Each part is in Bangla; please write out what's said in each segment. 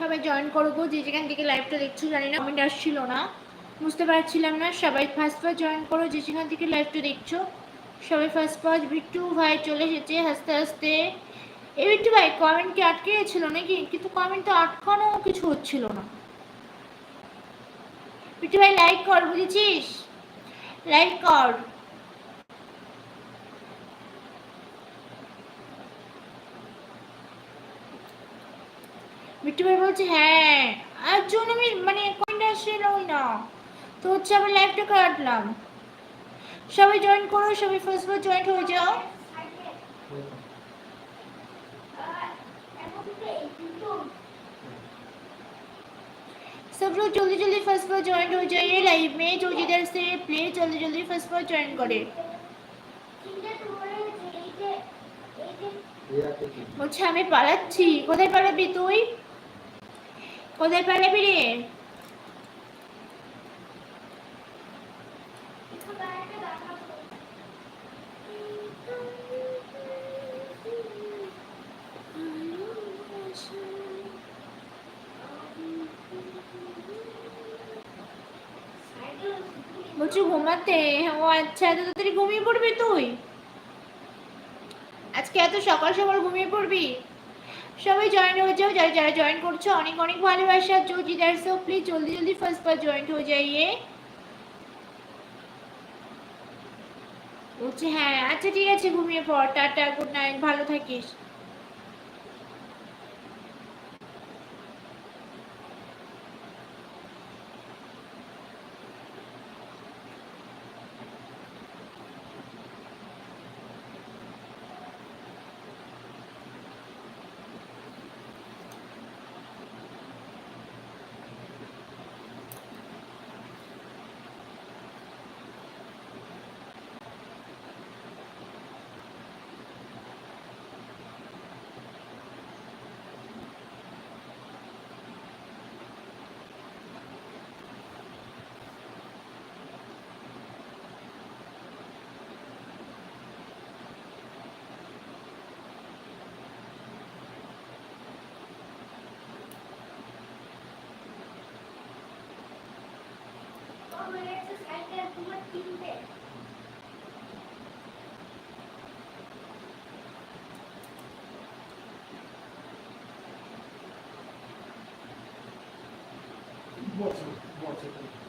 সবাই জয়েন করব, যে যেখান থেকে লাইভটা দেখছ, জানি না কমেন্ট আসছিল না। বুঝতে পারছিলাম না, সবাই ফার্স্ট ফার্স্ট জয়েন করো, যে যেখান থেকে লাইভটা দেখছ। সবাই ফার্স্ট ফার্স্ট বিট্টু ভাই চলে এসেছে, হাসতে হাসতে। এই বিট্টু ভাই কমেন্ট কি আটকে গেছিল নাকি? কিন্তু কমেন্ট তো আটকানো কিছু হচ্ছিল না। বিট্টু ভাই লাইক কর, বুঝেছিস? লাইক কর। বিট্টু ভাই বলছে হ্যাঁ আর জন্য আমি মানে কমেন্ট আসছিল না তো হচ্ছে আমি লাইভটা কাটলাম সবাই জয়েন করো সবাই ফার্স্ট বার জয়েন হয়ে যাও सब लोग जल्दी जल्दी फर्स्ट बार ज्वाइन हो जाइए लाइव में जो जिधर से प्लीज जल्दी जल्दी फर्स्ट बार ज्वाइन करे বলছে আমি পালাচ্ছি কোথায় পালাবি তুই কোথায় পালাবি রে বলছি ঘুমাতে? ও আচ্ছা এত তাড়াতাড়ি ঘুমিয়ে পড়বি তুই? আজকে এত সকাল সকাল ঘুমিয়ে পড়বি? সবাই জয়েন হয়ে যাও, যারা যারা জয়েন করছ, অনেক অনেক ভালোবাসা। জো জিদার সো প্লিজ জলদি জলদি ফার্স্ট বার জয়েন্ট হয়ে যাইয়ে। বলছে হ্যাঁ আচ্ছা ঠিক আছে, ঘুমিয়ে পড়, টাটা গুড নাইট ভালো থাকিস। more to, more to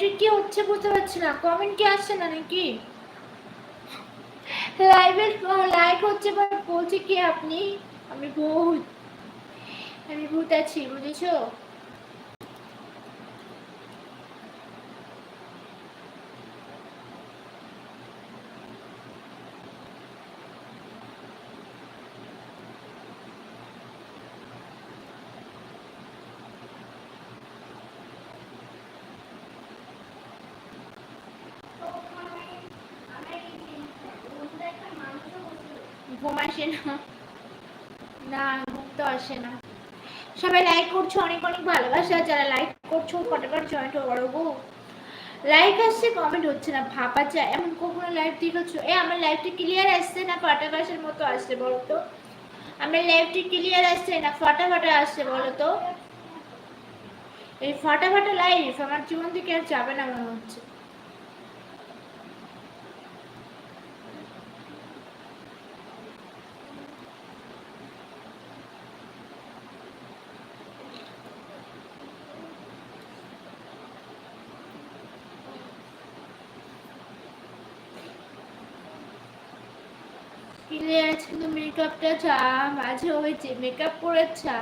লাইভে কি হচ্ছে বুঝতে পারছি না। কমেন্ট কি আসছে না নাকি? লাইভে লাইক হচ্ছে বা বলছে কি আপনি? আমি ভূত। আমি ভূত আছি, বুঝেছ ঘুম আসে না। না আসে না। সবাই লাইক করছ, অনেক অনেক ভালোবাসা। যারা লাইক করছ জয়েন্ট লাইক আসছে কমেন্ট হচ্ছে না ভাপা যায়। এমন কখনো লাইভ দেখেছ? এ, আমার লাইভটা ক্লিয়ার আসছে না? ফাটাফাটের মতো আসছে বলো তো। আমার লাইভটি ক্লিয়ার আসছে না? ফাটাফাটা আসছে বলো তো। এই ফাটাফাটা লাইভ আমার জীবন থেকে আর যাবে না মনে হচ্ছে। আছে কিন্তু মেকআপটা চা, মাঝে হয়েছে মেকআপ করেছা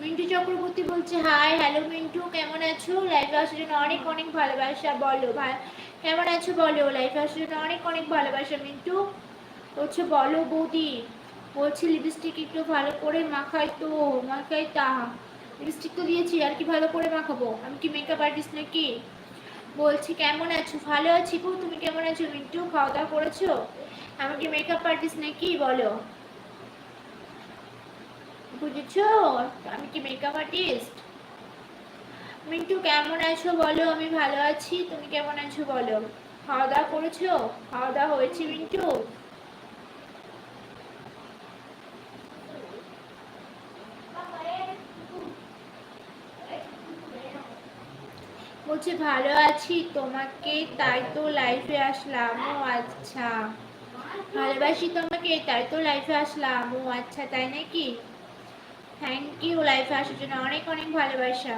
মিন্টু চক্রবর্তী বলছে হাই হ্যালো মিন্টু, কেমন আছো? লাইফে আসার জন্য অনেক অনেক ভালোবাসা, বলো ভাই। কেমন আছো বলো? লাইফে আসার জন্য অনেক অনেক ভালোবাসা মিন্টু। বলছে, বলো বৌদি। বলছি লিপস্টিক একটু ভালো করে মাখাই তো, মাখাই তা। লিপস্টিক তো দিয়েছি, আর কি ভালো করে মাখাবো? আমি কি মেকআপ আর্টিস্ট নাকি? বলছি, কেমন আছো? ভালো আছি গো, তুমি কেমন আছো? মিন্টু খাওয়া দাওয়া করেছ? আমাকে মেকআপ আর্টিস্ট নাকি, বলো? বুঝেছ? আমি কি মেকআপ আর্টিস্ট মিন্টু, কেমন আছো বলো? আমি ভালো আছি, তুমি কেমন আছো বলো? খাওয়া দাওয়া করেছ? খাওয়া দাওয়া হয়েছে, মিন্টু? বলছে, ভালো আছি তোমাকে, তাই তো লাইফে আসলাম, ও আচ্ছা। ভালোবাসি তোমাকে, তাই তো লাইফে আসলাম, ও আচ্ছা তাই নাকি? থ্যাংক ইউ লাইফে আসার জন্য অনেক অনেক ভালোবাসা।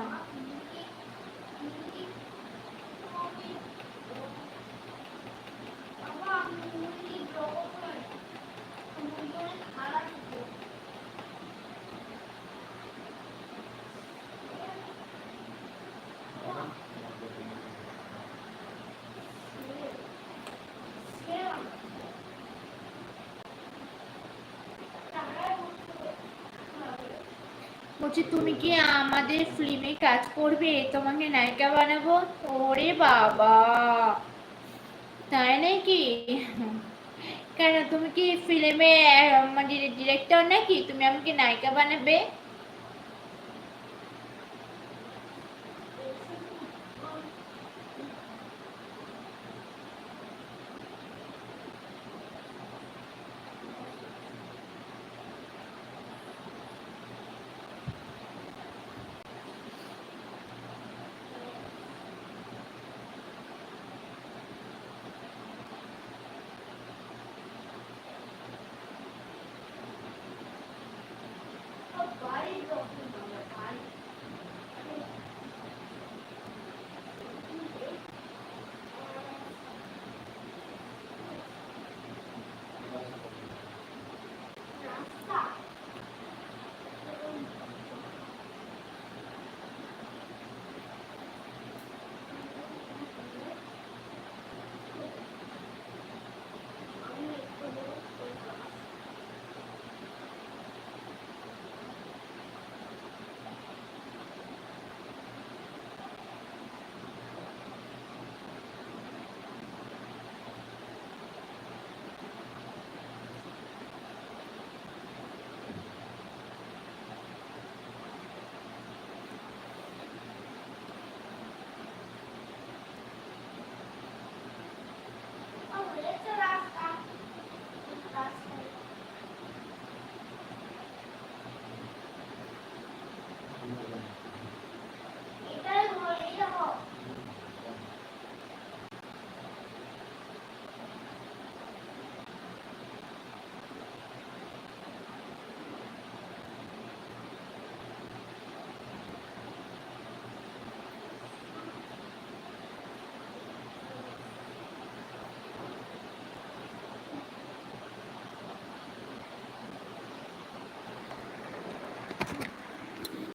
বলছি, তুমি কি আমাদের ফিল্মে কাজ করবে? তোমাকে নায়িকা বানাবো? ওরে বাবা! তাই নাকি? কেন, তুমি কি ফিল্মে মানে ডিরেক্টর নাকি? তুমি আমাকে নায়িকা বানাবে? the last, the last.